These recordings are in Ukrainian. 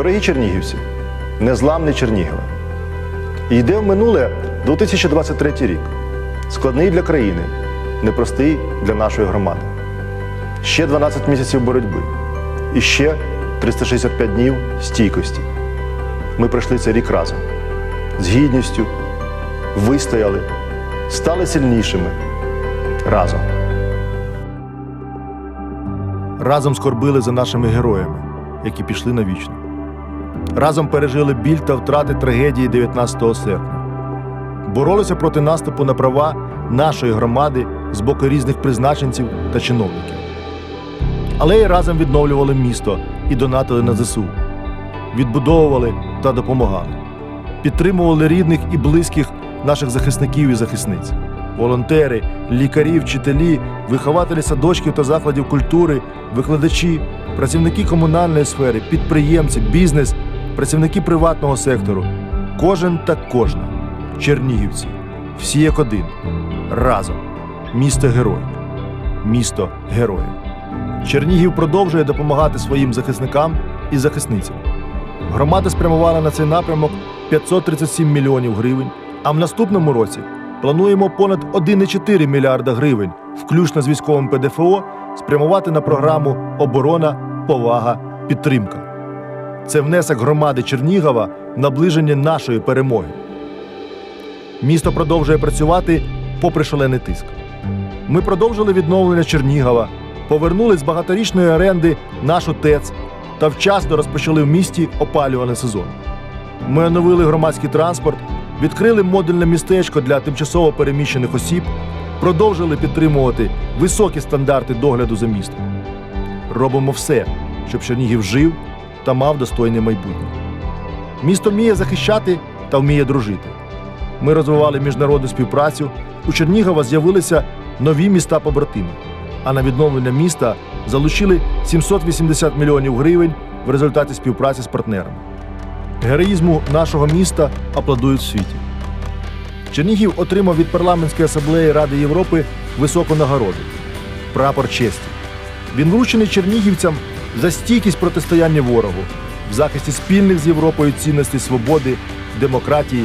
Дорогі чернігівці, незламний Чернігіве. Йде в минуле 2023 рік. Складний для країни, непростий для нашої громади. Ще 12 місяців боротьби. І ще 365 днів стійкості. Ми пройшли цей рік разом. З гідністю, вистояли, стали сильнішими. Разом. Разом скорбили за нашими героями, які пішли на вічно. Разом пережили біль та втрати трагедії 19 серпня. Боролися проти наступу на права нашої громади з боку різних призначенців та чиновників. Але й разом відновлювали місто і донатили на ЗСУ, відбудовували та допомагали, підтримували рідних і близьких наших захисників і захисниць, волонтери, лікарі, вчителі, вихователі садочків та закладів культури, викладачі, працівники комунальної сфери, підприємці, бізнес, працівники приватного сектору. Кожен та кожна, чернігівці, всі як один, разом. Місто герой, місто героїв. Чернігів продовжує допомагати своїм захисникам і захисницям. Громада спрямувала на цей напрямок 537 мільйонів гривень, а в наступному році плануємо понад 1,4 мільярда гривень, включно з військовим ПДФО, спрямувати на програму Оборона, повага, підтримка. Це внесок громади Чернігова в наближення нашої перемоги. Місто продовжує працювати попри шалений тиск. Ми продовжили відновлення Чернігова, повернули з багаторічної оренди нашу ТЕЦ та вчасно розпочали в місті опалювальний сезон. Ми оновили громадський транспорт, відкрили модульне містечко для тимчасово переміщених осіб, продовжили підтримувати високі стандарти догляду за містом. Робимо все, щоб Чернігів жив та мав достойне майбутнє. Місто вміє захищати та вміє дружити. Ми розвивали міжнародну співпрацю. У Чернігова з'явилися нові міста побратими. А на відновлення міста залучили 780 мільйонів гривень в результаті співпраці з партнерами. Героїзму нашого міста аплодують в світі. Чернігів отримав від парламентської асамблеї Ради Європи високу нагороду прапор честі. Він вручений чернігівцям за стійкість протистояння ворогу в захисті спільних з Європою цінностей свободи, демократії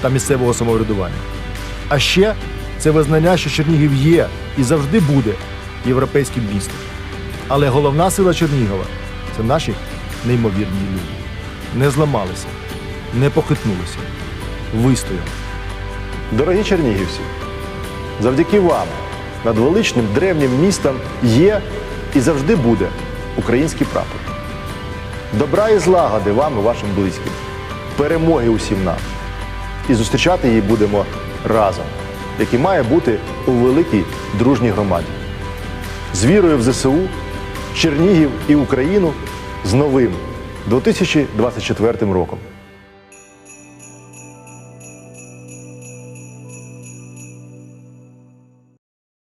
та місцевого самоврядування. А ще це визнання, що Чернігів є і завжди буде європейським містом. Але головна сила Чернігова це наші неймовірні люди. Не зламалися, не похитнулися, вистояли. Дорогі чернігівці, завдяки вам над величним древнім містом є і завжди буде український прапор. Добра і злагоди вам і вашим близьким, перемоги усім нам. І зустрічати її будемо разом, як і має бути у великій дружній громаді. З вірою в ЗСУ, Чернігів і Україну з новим 2024 роком.